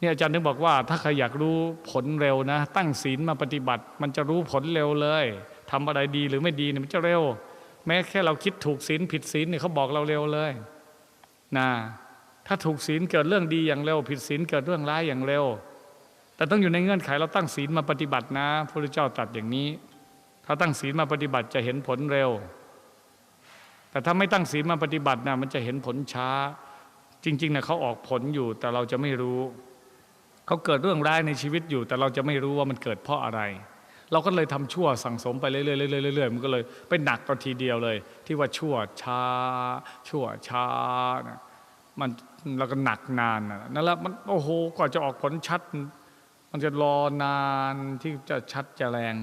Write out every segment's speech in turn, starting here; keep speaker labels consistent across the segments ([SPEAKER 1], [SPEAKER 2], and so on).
[SPEAKER 1] เนี่ยอาจารย์นึกบอกว่า ถ้าใครอยากรู้ผลเร็วนะ ตั้งศีลมาปฏิบัติ มันจะรู้ผลเร็วเลยทำอะไรดีหรือไม่ดีเนี่ยมันจะเร็ว แม้แค่เราคิดถูกศีลผิดศีลเนี่ยเขาบอกเราเร็วเลยนะถ้าถูกศีลเกิดเรื่องดีอย่างเร็ว ผิดศีลเกิดเรื่องร้ายอย่างเร็ว แต่ต้องอยู่ในเงื่อนไขเราตั้งศีลมาปฏิบัตินะพระพุทธเจ้าตรัสอย่างนี้ ถ้าตั้งศีลมาปฏิบัติจะเห็นผลเร็ว แต่ถ้าไม่ตั้งศีลมาปฏิบัตินะมันจะเห็นผลช้า จริงๆนะเขาออกผลอยู่แต่เราจะไม่รู้ เขาเกิดเรื่องร้ายในชีวิตอยู่ แต่เราจะไม่รู้ว่ามันเกิดเพราะอะไร เราก็เลยทำชั่วสั่งสมไปเรื่อยๆเรื่อยๆเรื่อยๆมันก็เลยไปหนักกันทีเดียวเลย ที่ว่าชั่วช้า ชั่วช้านะมันเราก็หนักนานนะนั่นแหละมันโอ้โหกว่าจะออกผลชัด มันจะรอนานที่จะชัดจะแรง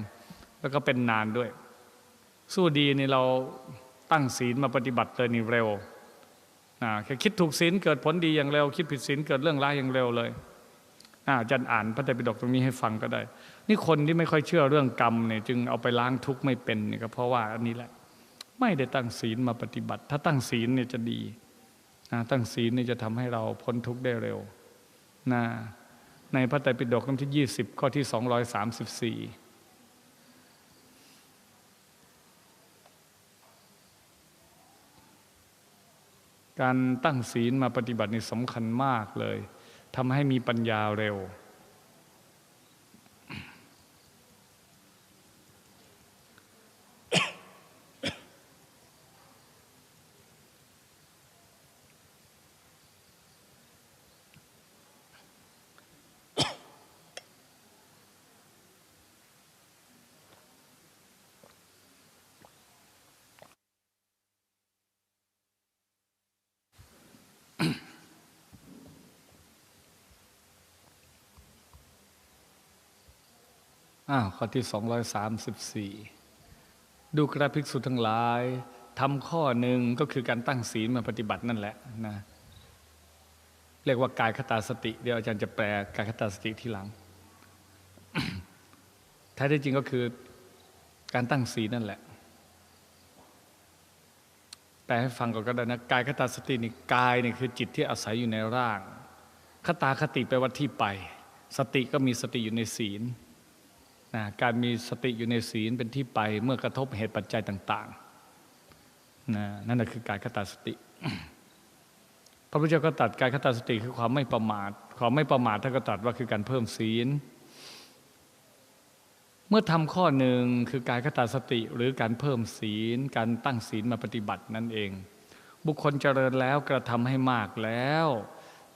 [SPEAKER 1] แล้วก็เป็นนานด้วย สู้ดีนี่เราตั้งศีลมาปฏิบัติเลยนี่เร็วนะแค่คิดถูกศีลเกิดผลดีอย่างเร็ว คิดผิดศีลเกิดเรื่องร้ายอย่างเร็วเลย อาจารย์อ่านพระไตรปิฎกตรงนี้ให้ฟังก็ได้ นี่คนที่ไม่ค่อยเชื่อเรื่องกรรมเนี่ยจึงเอาไปล้างทุกข์ไม่เป็นเนี่ยก็เพราะว่าอันนี้แหละ ไม่ได้ตั้งศีลมาปฏิบัติ ถ้าตั้งศีลเนี่ยจะดีนะตั้งศีลเนี่ยจะทำให้เราพ้นทุกข์ได้เร็วนะในพระไตรปิฎกเล่มที่20ข้อที่234การตั้งศีลมาปฏิบัตินี่สำคัญมากเลย ทำให้มีปัญญาเร็ว อ้าวข้อที่ 234 ดูกระภิกษุทั้งหลายทำข้อหนึ่งก็คือการตั้งศีลมาปฏิบัตินั่นแหละนะเรียกว่ากายคตาสติ เดี๋ยวอาจารย์จะแปลกายคตาสติที่หลังแท้ที่จริงก็คือการตั้งศีลนั่นแหละ แปลให้ฟังก่อนก็ได้นะกายคตาสตินี่กายนี่คือจิตที่อาศัยอยู่ในร่าง คตาคติแปว่าที่ไป สติก็มีสติอยู่ในศีล นะการมีสติอยู่ในศีลเป็นที่ไปเมื่อกระทบเหตุปัจจัยต่างๆนะนั่นคือการคตาสติ พระพุทธเจ้าก็ตัดการคตาสติคือความไม่ประมาท ความไม่ประมาทท่านก็ตัดว่าคือการเพิ่มศีล เมื่อทำข้อหนึ่งคือการคตาสติหรือการเพิ่มศีล การตั้งศีลมาปฏิบัตินั่นเอง บุคคลเจริญแล้วกระทำให้มากแล้ว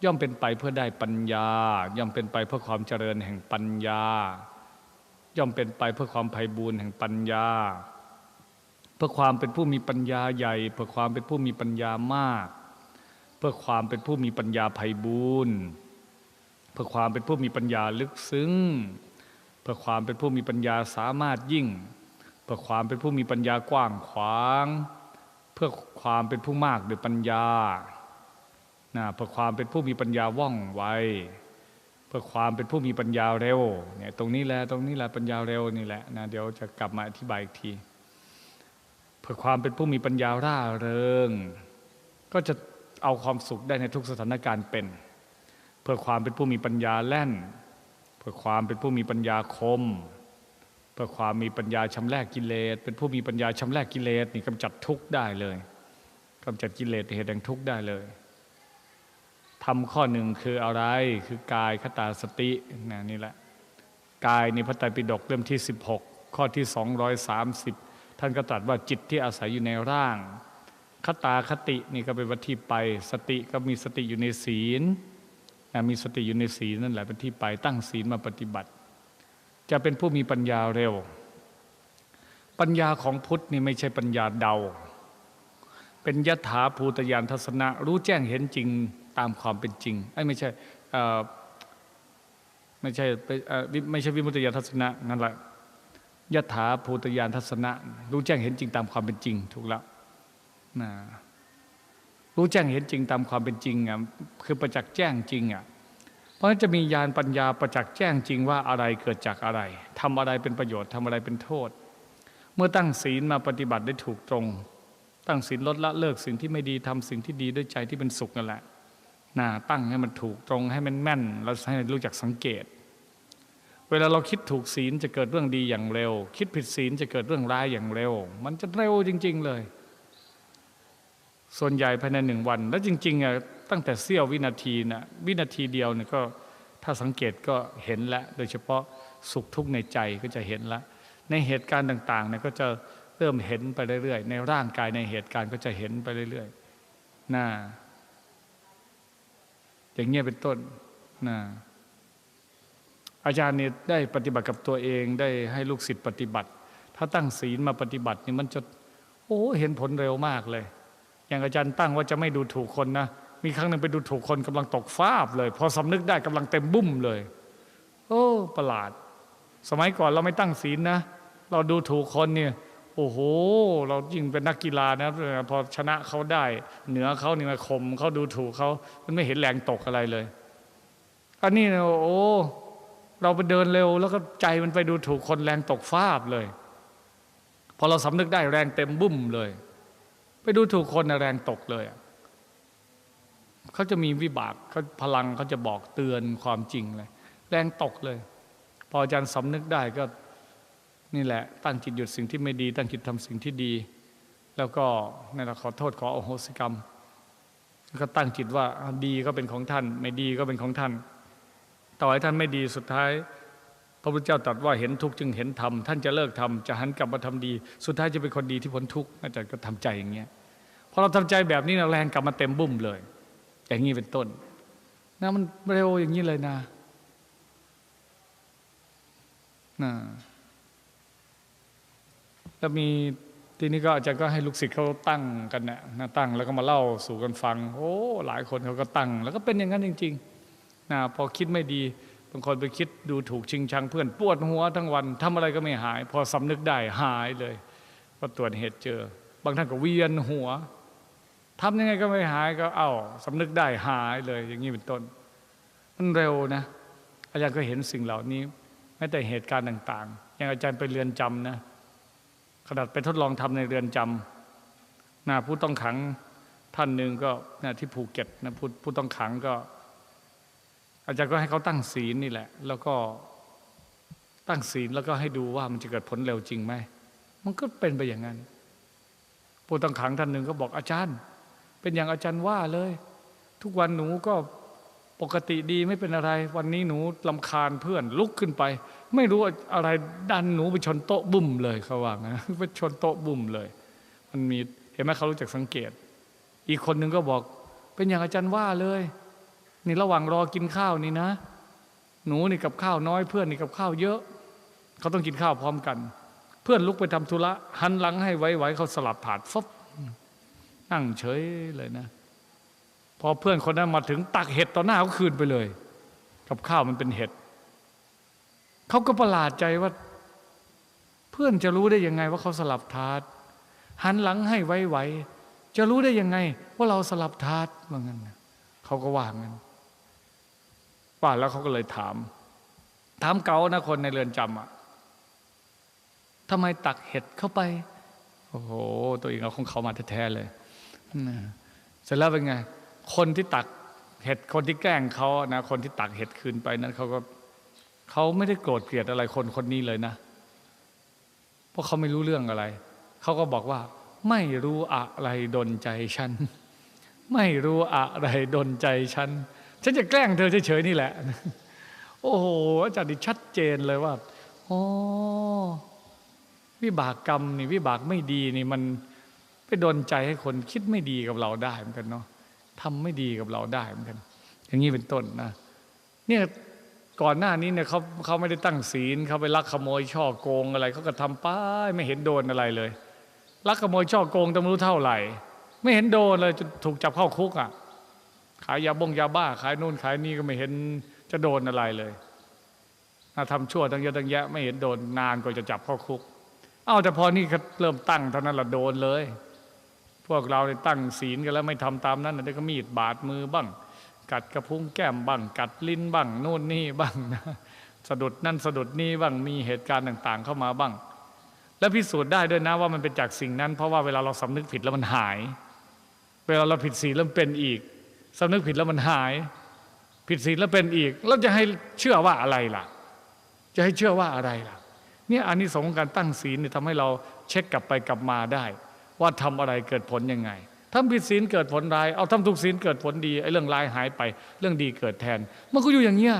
[SPEAKER 1] ย่อมเป็นไปเพื่อได้ปัญญา ย่อมเป็นไปเพื่อความเจริญแห่งปัญญา ย่อมเป็นไปเพื่อความไพ่บูรณ์แห่งปัญญา เพื่อความเป็นผู้มีปัญญาใหญ่ เพื่อความเป็นผู้มีปัญญามาก เพื่อความเป็นผู้มีปัญญาไพ่บูรณ์เพื่อความเป็นผู้มีปัญญาลึกซึ้ง เพื่อความเป็นผู้มีปัญญาสามารถยิ่ง เพื่อความเป็นผู้มีปัญญากว้างขวาง เพื่อความเป็นผู้มากด้วยปัญญานะเพื่อความเป็นผู้มีปัญญาว่องไว เพื่อความเป็นผู้มีปัญญาเร็วเนี่ยตรงนี้แหละตรงนี้แหละปัญญาเร็วนี่แหละนะเดี๋ยวจะกลับมาอธิบายอีกที เพื่อความเป็นผู้มีปัญญาร่าเริง ก็จะเอาความสุขได้ในทุกสถานการณ์เป็น เพื่อความเป็นผู้มีปัญญาแล่น เพื่อความเป็นผู้มีปัญญาคม เพื่อความมีปัญญาชำระกกิเลส เป็นผู้มีปัญญาชำระกกิเลสนี่กำจัดทุกข์ได้เลยกำจัดกิเลสเหตุแห่งทุกข์ได้เลย ทำข้อหนึ่งคืออะไรคือกายคตาสตินะนี่แหละกายในพระไตรปิฎกเล่มที่ 16 ข้อที่ 230 ท่านก็ตรัสว่าจิตที่อาศัยอยู่ในร่าง คตาคตินี่ก็เป็นวัตที่ไป สติก็มีสติอยู่ในศีลนะมีสติอยู่ในศีลนั่นแหละเป็นที่ไปตั้งศีลมาปฏิบัติ จะเป็นผู้มีปัญญาเร็ว ปัญญาของพุทธนี่ไม่ใช่ปัญญาเดา เป็นยถาภูตยานทัศนะรู้แจ้งเห็นจริง ตามความเป็นจริงไอ้ไม่ใช่ไม่ใช่ไม่ใช่วิมุตติยานทัศนะนั่นแหละยถาภูตยานทัศนะ รู้แจ้งเห็นจริงตามความเป็นจริง ถูกแล้วนะรู้แจ้งเห็นจริงตามความเป็นจริงอะคือประจักษ์แจ้งจริงอะเพราะฉะนั้นจะมีญาณปัญญาประจักษ์แจ้งจริงว่าอะไรเกิดจากอะไรทำอะไรเป็นประโยชน์ทำอะไรเป็นโทษ เมื่อตั้งศีลมาปฏิบัติได้ถูกตรง ตั้งศีลลดละเลิกสิ่งที่ไม่ดีทำสิ่งที่ดีด้วยใจที่เป็นสุขนั่นแหละ นะตั้งให้มันถูกตรงให้มันแม่นเราให้รู้จักสังเกต เวลาเราคิดถูกศีลจะเกิดเรื่องดีอย่างเร็ว คิดผิดศีลจะเกิดเรื่องร้ายอย่างเร็ว มันจะเร็วจริง ๆเลย ส่วนใหญ่ภายในหนึ่งวัน แล้วจริงๆอะตั้งแต่เสี้ยววินาทีนะวินาทีเดียวเนี่ยก็ถ้าสังเกตก็เห็นแล้วโดยเฉพาะสุขทุกข์ในใจก็จะเห็นล้วในเหตุการณ์ต่างๆเนี่ยก็จะเริ่มเห็นไปเรื่อยๆ ในร่างกายในเหตุการณ์ก็จะเห็นไปเรื่อยๆน่า อย่างเงี้ยเป็นต้นน่าอาจารย์เนี่ยได้ปฏิบัติกับตัวเองได้ให้ลูกศิษย์ปฏิบัติ ถ้าตั้งศีลมาปฏิบัตินี่มันจะโอ้เห็นผลเร็วมากเลย อย่างอาจารย์ตั้งว่าจะไม่ดูถูกคนนะมีครั้งหนึ่งไปดูถูกคนกำลังตกฟ้าบเลย พอสำนึกได้กำลังเต็มบุ้มเลย โอ้ประหลาด สมัยก่อนเราไม่ตั้งศีลนะ เราดูถูกคนเนี่ย โอ้โห เรายิ่งเป็นนักกีฬานะพอชนะเขาได้ เหนือเขานี่มาข่มเขาดูถูกเขามันไม่เห็นแรงตกอะไรเลยอันนี้นะโอ้เราไปเดินเร็ว แล้วก็ใจมันไปดูถูกคนแรงตกฟาบเลย พอเราสำนึกได้แรงเต็มบุ้มเลย ไปดูถูกคนนะแรงตกเลยเขาจะมีวิบากเขาพลังเขาจะบอกเตือนความจริงเลย แรงตกเลย พออาจารย์สำนึกได้ก็ นี่แหละตั้งจิตหยุดสิ่งที่ไม่ดี ตั้งจิตทำสิ่งที่ดี แล้วก็นี่แหละขอโทษขออโหสิกรรม แล้วก็ตั้งจิตว่าดีก็เป็นของท่าน ไม่ดีก็เป็นของท่าน ต่อให้ท่านไม่ดีสุดท้าย พระพุทธเจ้าตรัสว่าเห็นทุกข์จึงเห็นธรรมท่านจะเลิกทำจะหันกลับมาทำดี สุดท้ายจะเป็นคนดีที่พ้นทุกข์อาจารย์ก็ทำใจอย่างเงี้ยพอเราทำใจแบบนี้นะแรงกลับมาเต็มบุ้มเลย อย่างนี้เป็นต้นนะมันเร็วอย่างนี้เลยนะนะ แล้วมีทีนี้ก็อาจารย์ก็ให้ลูกศิษย์เขาตั้งกันนะนะตั้งแล้วก็มาเล่าสู่กันฟัง โอ้หลายคนเขาก็ตั้ง แล้วก็เป็นอย่างนั้นจริงๆนะพอคิดไม่ดีบางคนไปคิดดูถูกชิงชังเพื่อนปวดหัวทั้งวันทำอะไรก็ไม่หาย พอสำนึกได้หายเลยพอตรวจเหตุเจอ บางท่านก็เวียนหัวทำยังไงก็ไม่หายก็เอ้าสำนึกได้หายเลย อย่างนี้เป็นต้นมันเร็วนะอาจารย์ก็เห็นสิ่งเหล่านี้แม้แต่เหตุการณ์ต่าง ๆ อย่างอาจารย์ไปเรือนจำนะ ขนาดไปทดลองทำในเรือนจำนะผู้ต้องขังท่านหนึ่งก็นะที่ภูเก็ตนะผู้ผู้ต้องขังก็ อาจารย์ก็ให้เขาตั้งศีลนี่แหละ แล้วก็ตั้งศีลแล้วก็ให้ดูว่ามันจะเกิดผลเร็วจริงไหมมันก็เป็นไปอย่างนั้น ผู้ต้องขังท่านหนึ่งก็บอกอาจารย์ เป็นอย่างอาจารย์ว่าเลย ทุกวันหนูก็ปกติดีไม่เป็นอะไร วันนี้หนูลำคาญเพื่อนลุกขึ้นไป ไม่รู้อะไรดันหนูไปชนโต๊ะบุ่มเลยเขาว่านะไปชนโต๊ะบุ่มเลย มันมีเห็นไหมเขารู้จักสังเกต อีกคนหนึ่งก็บอก เป็นอย่างอาจารย์ว่าเลย นี่ระหว่างรอกินข้าวนี่นะ หนูนี่กับข้าวน้อยเพื่อนนี่กับข้าวเยอะ เขาต้องกินข้าวพร้อมกัน เพื่อนลุกไปทำธุระหันหลังให้ไว้ๆเขาสลับถาดฟบนั่งเฉยเลยนะ พอเพื่อนคนนั้นมาถึงตักเห็ดต่อหน้าเขาคืนไปเลย กับข้าวมันเป็นเห็ด เขาก็ประหลาดใจว่า เพื่อนจะรู้ได้ยังไงว่าเขาสลับถาดหันหลังให้ไว้ๆจะรู้ได้ยังไง ว่าเราสลับถาดว่างั้นนเขาก็ว่างั้นว่าแล้วเขาก็เลยถาม ถามเกานะคนในเรือนจำอะทำไมตักเห็ดเข้าไป โอ้โห ตัวเองเอาของเขามาแท้ๆเลยเสร็จแล้วเป็นไง คนที่ตักเห็ดคนที่แกล้งเขานะ คนที่ตักเห็ดคืนไปนั้นเขาก็ เขาไม่ได้โกรธเกลียดอะไรคนคนนี้เลยนะ เพราะเขาไม่รู้เรื่องอะไร เขาก็บอกว่า ไม่รู้อะไรดนใจฉัน ไม่รู้อะไรดนใจฉัน ฉันจะแกล้งเธอเฉยๆนี่แหละ โอ้โหอาจารย์นี่ชัดเจนเลยว่าอ๋อวิบากกรรมนี่วิบากไม่ดีนี่มันไปดนใจให้คนคิดไม่ดีกับเราได้เหมือนกันเนาะทำไม่ดีกับเราได้เหมือนกัน อย่างนี้เป็นต้นนะเนี่ย ก่อนหน้านี้เนี่ยเขาเขาไม่ได้ตั้งศีลเขาไปลักขโมยช่อโกงอะไรเขาก็ทำป้ายไม่เห็นโดนอะไรเลยลักขโมยช่อโกงต้องรู้เท่าไหร่ ไม่เห็นโดนเลยจนถูกจับเข้าคุกอะขายยาบงยาบ้า ขายนู่นขายนี่ก็ไม่เห็นจะโดนอะไรเลยทำชั่วตั้งเยอะตั้งแยะ ไม่เห็นโดนนานกว่าจะจับเข้าคุก เอาแต่พอนี่เริ่มตั้งเท่านั้นละโดนเลย พวกเราเนี่ยตั้งศีลกันแล้วไม่ทำตามนั้นนะได้ก็มีดบาดมือบ้าง กัดกระพุ้งแก้มบ้างกัดลิ้นบ้างนู่นนี่บ้างนะสะดุดนั่นสะดุดนี่บ้างมีเหตุการณ์ต่างๆ เข้ามาบ้าง แล้วพิสูจน์ได้ด้วยนะว่ามันเป็นจากสิ่งนั้น เพราะว่าเวลาเราสำนึกผิดแล้วมันหาย เวลาเราผิดศีลแล้วมันเป็นอีกสำนึกผิดแล้วมันหาย ผิดศีลแล้วเป็นอีกแล้วจะให้เชื่อว่าอะไรล่ะ จะให้เชื่อว่าอะไรล่ะเนี่ยอานิสงส์ของการตั้งศีลเนี่ยทำให้เราเช็คกลับไปกลับมาได้ ว่าทำอะไรเกิดผลยังไง ทำผิดศีลเกิดผลร้าย เอาทำถูกศีลเกิดผลดีไอ้เรื่องร้ายหายไป เรื่องดีเกิดแทน มันก็อยู่อย่างเงี้ย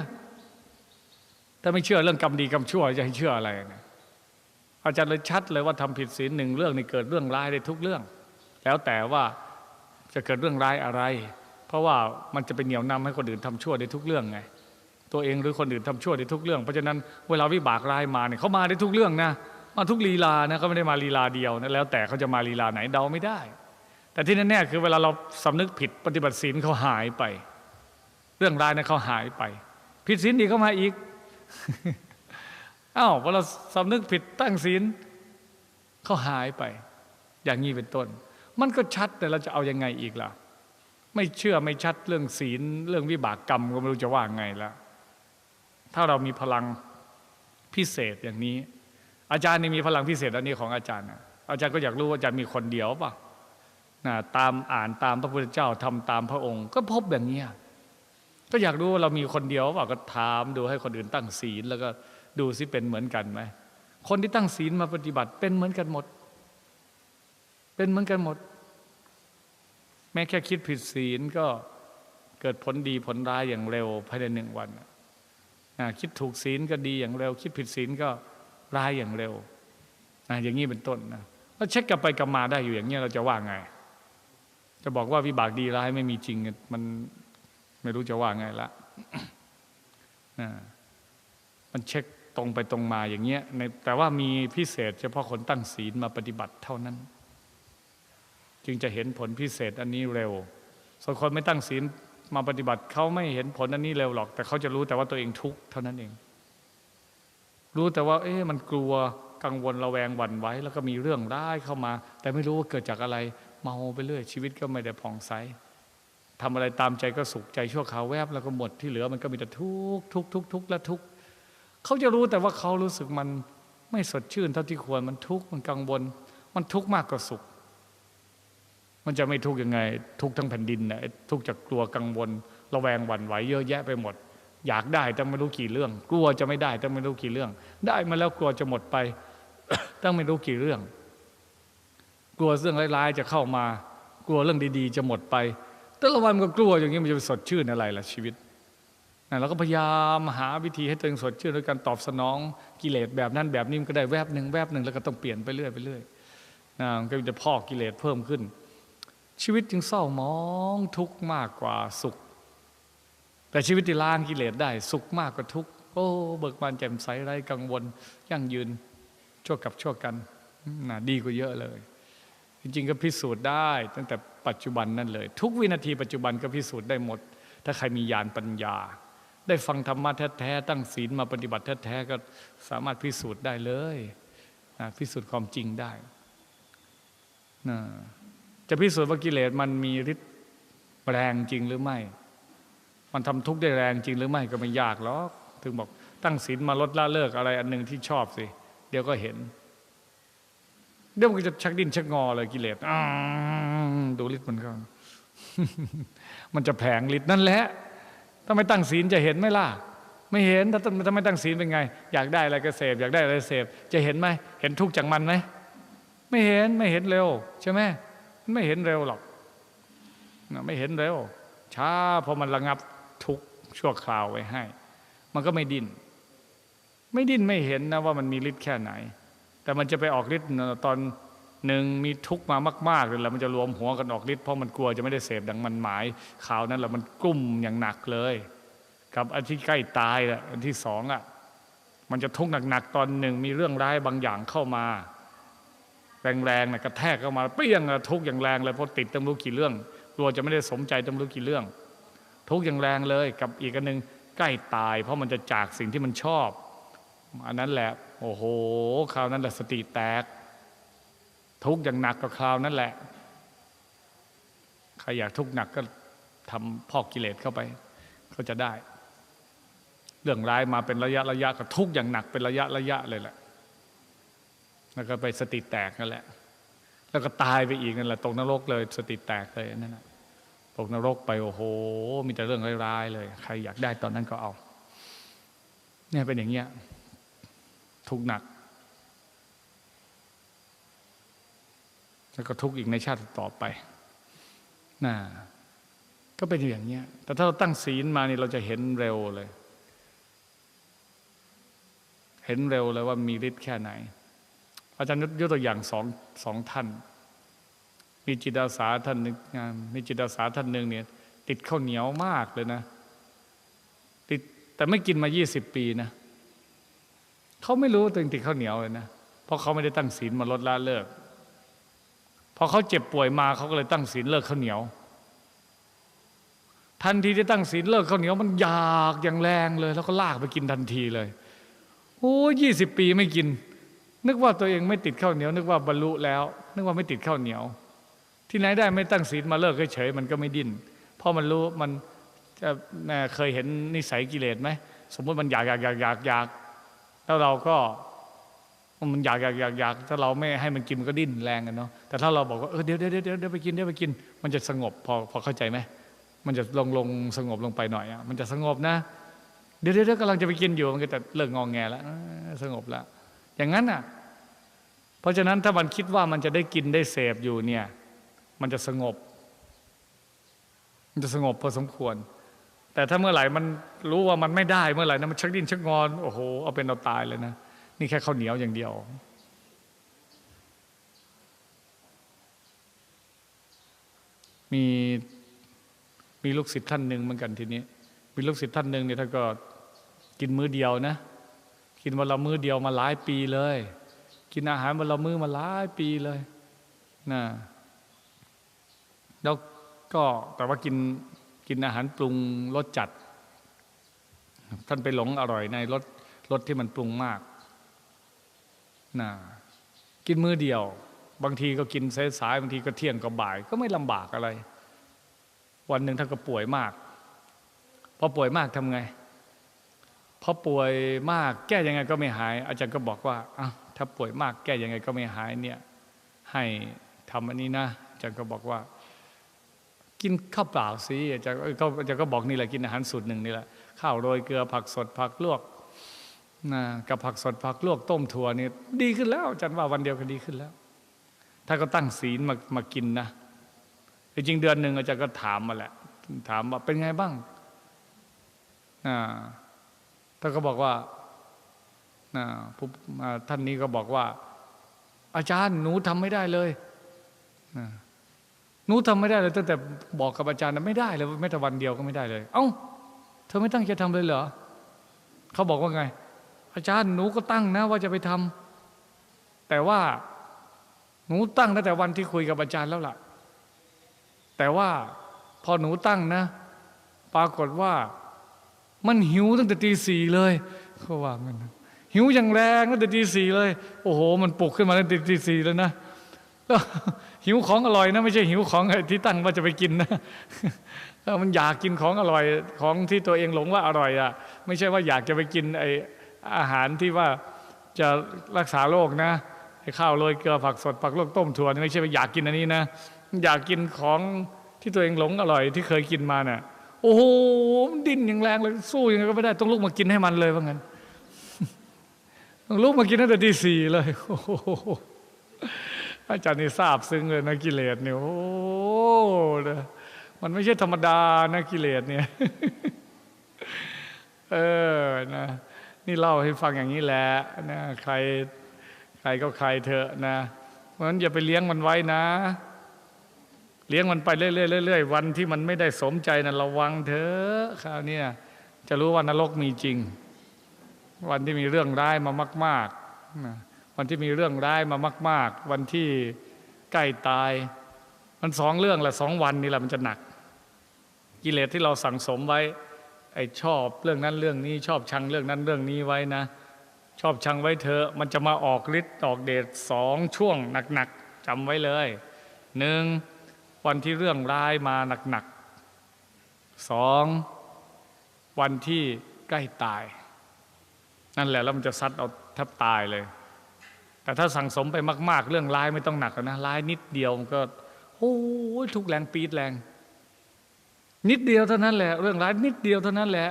[SPEAKER 1] ถ้าไม่เชื่อเรื่องกรรมดีกรรมชั่วจะให้เชื่ออะไรนี่ยอาจารย์เลยชัดเลยว่าทำผิดศีลหนึ่งเรื่องนี่เกิดเรื่องร้ายได้ทุกเรื่อง แล้วแต่ว่าจะเกิดเรื่องร้ายอะไร เพราะว่ามันจะเป็นเหนี่ยวนำให้คนอื่นทำชั่วได้ทุกเรื่องไง ตัวเองหรือคนอื่นทำชั่วได้ทุกเรื่อง เพราะฉะนั้นเวลาวิบากร้ายมาเนี่ยเขามาได้ทุกเรื่องนะมาทุกลีลานะเขาไม่ได้มาลีลาเดียวนะแล้วแต่เขาจะมาลีลาไหนเดาไม่ได้ แต่ที่แน่ๆคือเวลาเราสำนึกผิดปฏิบัติศีลเขาหายไป เรื่องร้ายนะเขาหายไป ผิดศีลอีกเขามาอีกอ้าวพอเราสำนึกผิดตั้งศีลเขาหายไป อย่างนี้เป็นต้น มันก็ชัดแต่เราจะเอายังไงอีกล่ะ ไม่เชื่อไม่ชัดเรื่องศีล เรื่องวิบากกรรมก็ไม่รู้จะว่าไงล้วถ้าเรามีพลังพิเศษอย่างนี้ อาจารย์นี่มีพลังพิเศษอันนี้ของอาจารย์อาจารย์ก็อยากรู้ว่าอาจารย์มีคนเดียวป่ะนะ ตามอ่านตามพระพุทธเจ้าทำตามพระองค์ ก็พบแบบนี้ก็อยากรู้ว่าเรามีคนเดียวป่ะก็ถามดูให้คนอื่นตั้งศีลแล้วก็ดูซิเป็นเหมือนกันไหมคนที่ตั้งศีลมาปฏิบัติเป็นเหมือนกันหมด เป็นเหมือนกันหมด แม้แค่คิดผิดศีลก็เกิดผลดีผลร้ายอย่างเร็วภายในหนึ่งวันนะคิดถูกศีลก็ดีอย่างเร็ว คิดผิดศีลก็ร้ายอย่างเร็วนะอย่างนี้เป็นต้นนะแล้วเช็คกลับไปกลับมาได้อยู่อย่างนี้เราจะว่าไง จะบอกว่าวิบากดีร้ายไม่มีจริง มันไม่รู้จะว่าไงละนะมันเช็คตรงไปตรงมาอย่างเงี้ยในแต่ว่ามีพิเศษ เฉพาะคนตั้งศีลมาปฏิบัติเท่านั้น จึงจะเห็นผลพิเศษอันนี้เร็ว ส่วนคนไม่ตั้งศีลมาปฏิบัติเขาไม่เห็นผลอันนี้เร็วหรอก แต่เขาจะรู้แต่ว่าตัวเองทุกข์เท่านั้นเอง รู้แต่ว่า เอ๊ะมันกลัวกังวลระแวงหวั่นไหวแล้วก็มีเรื่องร้ายเข้ามา แต่ไม่รู้ว่าเกิดจากอะไร เมาไปเรื่อยชีวิตก็ไม่ได้ผ่องใสทำอะไรตามใจก็สุขใจชั่วคราวแวบแล้วก็หมดที่เหลือมันก็มีแต่ทุกข์ทุกข์ทุกข์ทุกข์และทุกข์เขาจะรู้แต่ว่าเขารู้สึกมันไม่สดชื่นเท่าที่ควรมันทุกข์มันกังวลมันทุกข์มากกว่าสุข มันจะไม่ทุกข์ยังไง ทุกข์ทั้งแผ่นดินนะทุกข์จากกลัวกังวลระแวงหวั่นไหวเยอะแยะไปหมด อยากได้แต่ไม่รู้กี่เรื่อง กลัวจะไม่ได้แต่ไม่รู้กี่เรื่อง ได้มาแล้วกลัวจะหมดไปตั้งไม่รู้กี่เรื่อง กลัวเรื่องร้ายๆจะเข้ามา กลัวเรื่องดีๆ จะหมดไป แต่ละวันมันก็กลัวอย่างนี้มันจะสดชื่นอะไรล่ะชีวิตเราก็พยายามหาวิธีให้ตัวเองสดชื่นด้วยการตอบสนองกิเลสแบบนั้นแบบนี้มันก็ได้แวบหนึ่งแวบหนึ่งแล้วก็ต้องเปลี่ยนไปเรื่อยไปเรื่อยนะมันก็จะพอกกิเลสเพิ่มขึ้น ชีวิตจึงเศร้ามองทุกข์มากกว่าสุข แต่ชีวิตที่ล้างกิเลสได้สุขมากกว่าทุกข์โอ้เบิกบานแจ่มใสไร้กังวลยั่งยืนชั่วกับชั่วกันนะดีกว่าเยอะเลย จริงๆก็พิสูจน์ได้ ตั้งแต่ปัจจุบันนั่นเลย ทุกวินาทีปัจจุบันก็พิสูจน์ได้หมด ถ้าใครมีญาณปัญญา ได้ฟังธรรมะแท้ๆตั้งศีลมาปฏิบัติแท้ๆก็สามารถพิสูจน์ได้เลยพิสูจน์ความจริงได้นะจะพิสูจน์ว่ากิเลสมันมีฤทธิ์แรงจริงหรือไม่ มันทำทุกข์ได้แรงจริงหรือไม่ก็ไม่ยากหรอก ถึงบอกตั้งศีลมาลดละเลิกอะไรอันหนึ่งที่ชอบสิ เดี๋ยวก็เห็น เดี๋ยวมันจะชักดิ้นชักงอเลยกิเลสดูฤทธิ์มันก็มันจะแผงฤทธิ์นั่นแหละถ้าไม่ตั้งศีลจะเห็นไหมล่ะ ไม่เห็นถ้าถ้าไม่ตั้งศีลเป็นไง อยากได้อะไรก็เสพอยากได้อะไรเสพจะเห็นไหมเห็นทุกข์จากมันไหมไม่เห็นไม่เห็นเร็ว ใช่ไหมไม่เห็นเร็วหรอกไม่เห็นเร็ว ช้าพอมันระงับทุกชั่วคราวไว้ให้ มันก็ไม่ดิ้นไม่ดิ้นไม่เห็นนะว่ามันมีฤทธิ์แค่ไหน แต่มันจะไปออกฤทธิ์ตอนหนึ่งมีทุกข์มามากๆเลยแล้วมันจะรวมหัวกันออกฤทธิ์เพราะมันกลัวจะไม่ได้เสพดังมันหมายข่าวนั้นแหละมันกลุ้มอย่างหนักเลย กับอันที่ใกล้ตายละอันที่สองอะมันจะทุกข์หนักๆตอนหนึ่งมีเรื่องร้ายบางอย่างเข้ามา แรงๆนะกระแทกเข้ามาเปี้ยงทุกข์อย่างแรงเลยเพราะติดตั้งรู้กี่เรื่องกลัวจะไม่ได้สมใจตั้งรู้กี่เรื่อง ทุกข์อย่างแรงเลย กับอีกอันหนึ่งใกล้ตาย เพราะมันจะจากสิ่งที่มันชอบ อันนั้นแหละ โอ้โหคราวนั้นแหละสติแตก ทุกอย่างหนักก็คราวนั้นแหละใครอยากทุกหนักก็ทำพอกกิเลสเข้าไป ก็จะได้ เรื่องร้ายมาเป็นระยะระยะก็ทุกอย่างหนักเป็นระยะระยะเลยแหละแล้วก็ไปสติแตกนั่นแหละ แล้วก็ตายไปอีกนั่นแหละตกนรกเลย สติแตกเลยนั่นแหละตกนรกไปโอ้โห มีแต่เรื่องร้ายๆเลย ใครอยากได้ตอนนั้นก็เอา เนี่ยเป็นอย่างเงี้ย ทุกข์หนัก แล้วก็ทุกข์อีกในชาติต่อไปน่ะก็เป็นอย่างเงี้ย แต่ถ้าเราตั้งศีลมานี่เราจะเห็นเร็วเลย เห็นเร็วเลยว่ามีฤทธิ์แค่ไหน อาจารย์ยกตัวอย่างสองสองท่าน มีจิตอาสาท่านหนึ่งมีจิตอาสาท่านหนึ่งเนี่ย ติดข้าวเหนียวมากเลยนะ ติดแต่ไม่กินมายี่สิบปีนะ เขาไม่รู้ตัวเองติดข้าวเหนียวเลยนะ เพราะเขาไม่ได้ตั้งศีลมาลดละเลิก พอเขาเจ็บป่วยมาเขาก็เลยตั้งศีลเลิกข้าวเหนียว ทันทีที่ตั้งศีลเลิกข้าวเหนียวมันอยากอย่างแรงเลย แล้วก็ลากไปกินทันทีเลย โอ้ยี่สิบปีไม่กิน นึกว่าตัวเองไม่ติดข้าวเหนียว นึกว่าบรรลุแล้ว นึกว่าไม่ติดข้าวเหนียว ที่ไหนได้ไม่ตั้งศีลมาเลิกเฉยๆมันก็ไม่ดิ้น เพราะมันรู้มันจะเคยเห็นนิสัยกิเลสไหม สมมติมันอยากอยากอยากอยากอยาก แล้วเราก็มันอยากอยากอยากอยากถ้าเราไม่ให้มันกินมันก็ดิ้นแรงกันเนาะแต่ถ้าเราบอกว่าเออเดี๋ยวเดี๋ยวเดี๋ยวเดี๋ยวไปกินเดี๋ยวไปกิน มันจะสงบพอพอเข้าใจไหมมันจะลงลงสงบลงไปหน่อยอะมันจะสงบนะ เดี๋ยวเดี๋ยวกำลังจะไปกินอยู่มันก็จะเลิกงองแงแล้วสงบแล้วอย่างนั้นอะ เพราะฉะนั้นถ้ามันคิดว่ามันจะได้กินได้เสพอยู่เนี่ย มันจะสงบ มันจะสงบพอสมควร แต่ถ้าเมื่อไหร่มันรู้ว่ามันไม่ได้เมื่อไหร่นะมันชักดิ้นชักงอนโอ้โหเอาเป็นเอาตายเลยนะนี่แค่ข้าวเหนียวอย่างเดียว มีมีลูกศิษย์ท่านหนึ่งเหมือนกันทีนี้ มีลูกศิษย์ท่านหนึ่งเนี่ยท่านก็กินมื้อเดียวนะ กินวันละมื้อเดียวมาหลายปีเลย กินอาหารวันละมื้อมาหลายปีเลยนะแล้วก็แต่ว่ากิน กินอาหารปรุงรสจัด ท่านไปหลงอร่อยในรสรสที่มันปรุงมากนะกินมื้อเดียว บางทีก็กินสายๆบางทีก็เที่ยงก็บ่าย ก็ไม่ลำบากอะไร วันหนึ่งท่านก็ป่วยมากพอป่วยมากทำไงพอป่วยมากแก้ยังไงก็ไม่หาย อาจารย์ก็บอกว่าอะถ้าป่วยมากแก้ยังไงก็ไม่หายเนี่ยให้ทำอันนี้นะอาจารย์ก็บอกว่า กินข้าวเปล่าสิอาจารย์ก็อาจารย์ก็บอกนี่แหละกินอาหารสูตรหนึ่งนี่แหละข้าวโรยเกลือผักสดผักลวกนะกับผักสดผักลวกต้มถั่วนี่ดีขึ้นแล้วอาจารย์ว่าวันเดียวก็ดีขึ้นแล้ว ถ้าก็ตั้งศีลมามากินนะจริงเดือนหนึ่งอาจารย์ก็ถามมาแหละ ถามว่าเป็นไงบ้างท่านก็บอกว่านะท่านนี้ก็บอกว่า อาจารย์หนูทำไม่ได้เลยนะ หนูทำไม่ได้เลยตั้งแต่บอกกับอาจารย์นะไม่ได้เลยแม้แต่วันเดียวก็ไม่ได้เลย เอ้า เธอไม่ตั้งใจทำเลยเหรอเขาบอกว่าไง อาจารย์หนูก็ตั้งนะ ว่าจะไปทำแต่ว่า หนูตั้งตั้งแต่วันที่คุยกับอาจารย์แล้วล่ะ แต่ว่าพอหนูตั้งนะ ปรากฏว่า มันหิวตั้งแต่ตีสี่เลยเขาว่างั้นหิวอย่างแรงตั้งแต่ตีสี่เลย โอ้โห มันปลุกขึ้นมาตั้งแต่ตีสี่แล้วนะ หิวของอร่อยนะไม่ใช่หิวของที่ตั้งว่าจะไปกินนะมันอยากกินของอร่อยของที่ตัวเองหลงว่าอร่อยอะไม่ใช่ว่าอยากจะไปกินไออาหารที่ว่าจะรักษาโรคนะไอข้าวโรยเกลือผักสดผักลวกต้มถั่วไม่ใช่ว่าอยากกินอันนี้นะอยากกินของที่ตัวเองหลงอร่อยที่เคยกินมาเนี่ยโอ้โหมันดิ้นอย่างแรงเลยสู้ยังไงก็ไม่ได้ต้องลุกมากินให้มันเลยว่างั้นต้องลุกมากินตั้งแต่ตีสี่เลยโอ้โห อาจารย์นี่ทราบซึ้งเลยนะกิเลสเนี่ยโอ้นะมันไม่ใช่ธรรมดานะกิเลสเนี่ย เออนะนี่เล่าให้ฟังอย่างนี้แหละนะใคร ใครก็ใครเถอะนะ เพราะฉะนั้นอย่าไปเลี้ยงมันไว้นะ เลี้ยงมันไปเรื่อยๆๆวันที่มันไม่ได้สมใจนะระวังเถอะคราวนี้จะรู้ว่านรกมีจริง วันที่มีเรื่องร้ายมามากๆนะ วันที่มีเรื่องร้ายมามาก ๆ วันที่ใกล้ตาย มันสองเรื่องแหละสองวันนี่แหละมันจะหนัก กิเลสที่เราสั่งสมไว้ ไอ้ชอบเรื่องนั้นเรื่องนี้ ชอบชังเรื่องนั้นเรื่องนี้ไว้นะ ชอบชังไว้เถอะมันจะมาออกฤทธิ์ออกเดชสองช่วงหนักๆจำไว้เลยหนึ่งวันที่เรื่องร้ายมาหนักๆสองวันที่ใกล้ตาย นั่นแหละแล้วมันจะซัดเอาแทบตายเลย แต่ถ้าสั่งสมไปมาก ๆ เรื่องร้ายไม่ต้องหนักนะร้ายนิดเดียวมันก็โอ้ยทุกแรงปีดแรง นิดเดียวเท่านั้นแหละ เรื่องร้ายนิดเดียวเท่านั้นแหละ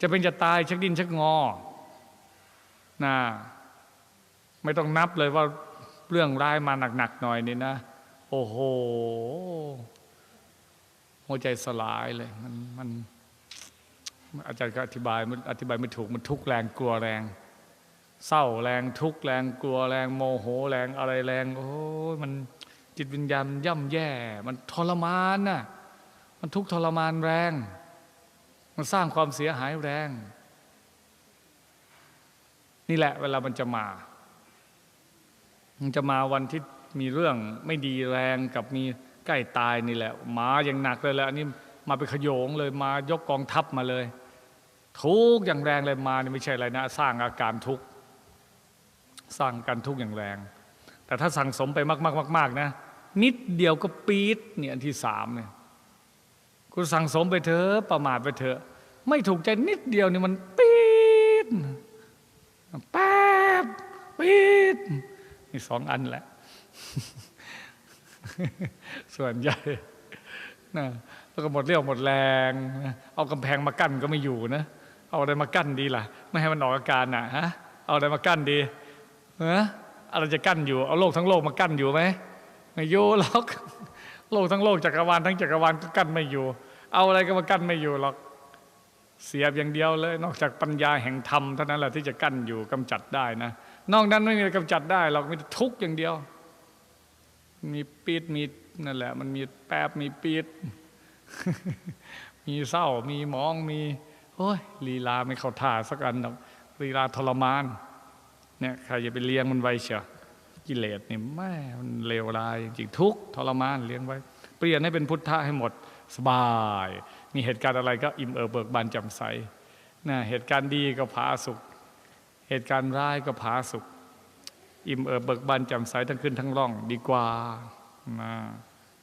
[SPEAKER 1] จะเป็นจะตายชักดินชักงอนะไม่ต้องนับเลยว่าเรื่องร้ายมาหนัก ๆ หน่อยนี่นะ โอ้โหหัวใจสลายเลย มันมันอาจารย์ก็อธิบายมันอธิบายไม่ถูกมันทุกแรงกลัวแรง เศร้าแรงทุกข์แรงกลัวแรงโมโหแรงอะไรแรงโอ้ยมันจิตวิญญาณย่ำแย่ มันทรมานน่ะมันทุกข์ทรมานแรง มันสร้างความเสียหายแรง นี่แหละ เวลามันจะมา มันจะมาวันที่มีเรื่องไม่ดีแรงกับมีใกล้ตายนี่แหละ มาอย่างหนักเลยแหละอันนี้มาเป็นขโยงเลยมายกกองทัพมาเลย ทุกอย่างแรงเลยมานี่ไม่ใช่อะไรนะ สร้างอาการทุกข์ สร้างการทุกข์อย่างแรง แต่ถ้าสั่งสมไปมากๆๆๆนะ นิดเดียวก็ปี๊ดเนี่ยอันที่สามเนี่ยคุณสั่งสมไปเถอะประมาทไปเถอะ ไม่ถูกใจนิดเดียวนี่มันปี๊ดแป๊บปี๊ดนี่สองอันแหละ ส่วนใหญ่นะแล้วก็หมดเรี่ยวหมดแรง เอากำแพงมากั้นก็ไม่อยู่นะ เอาอะไรมากั้นดีล่ะ ไม่ให้มันออกอาการน่ะฮะ เอาอะไรมากั้นดี เอออะไรจะกั้นอยู่เอาโลกทั้งโลกมากั้นอยู่ไหมไม่อยู่หรอกโลกทั้งโลกจักรวาลทั้งจักรวาลก็กั้นไม่อยู่ เอาอะไรก็มากั้นไม่อยู่หรอกเสียบอย่างเดียวเลย นอกจากปัญญาแห่งธรรมเท่านั้นแหละที่จะกั้นอยู่กำจัดได้นะนอกนั้นไม่มีอะไรกำจัดได้หรอกมีทุกข์อย่างเดียว มีปีดมีนั่นแหละ มันมีแป๊บมีปีดมีเศร้ามีมองมีโอ้ยลีลาไม่เข้าท่าสักอันหรอกลีลาทรมาน เนี่ยใครจะไปเลี้ยงมันไว้เชียวกิเลสนี่แม่มันเลวร้ายจริงทุกทรมานเลี้ยงไว้ เปลี่ยนให้เป็นพุทธะให้หมดสบาย มีเหตุการณ์อะไรก็อิ่มเอิบเบิกบานจำใสนะเหตุการณ์ดีก็ผาสุข เหตุการณ์ร้ายก็ผาสุข อิ่มเอิบเบิกบานจ่มใสทั้งขึ้นทั้งร่องดีกว่านะ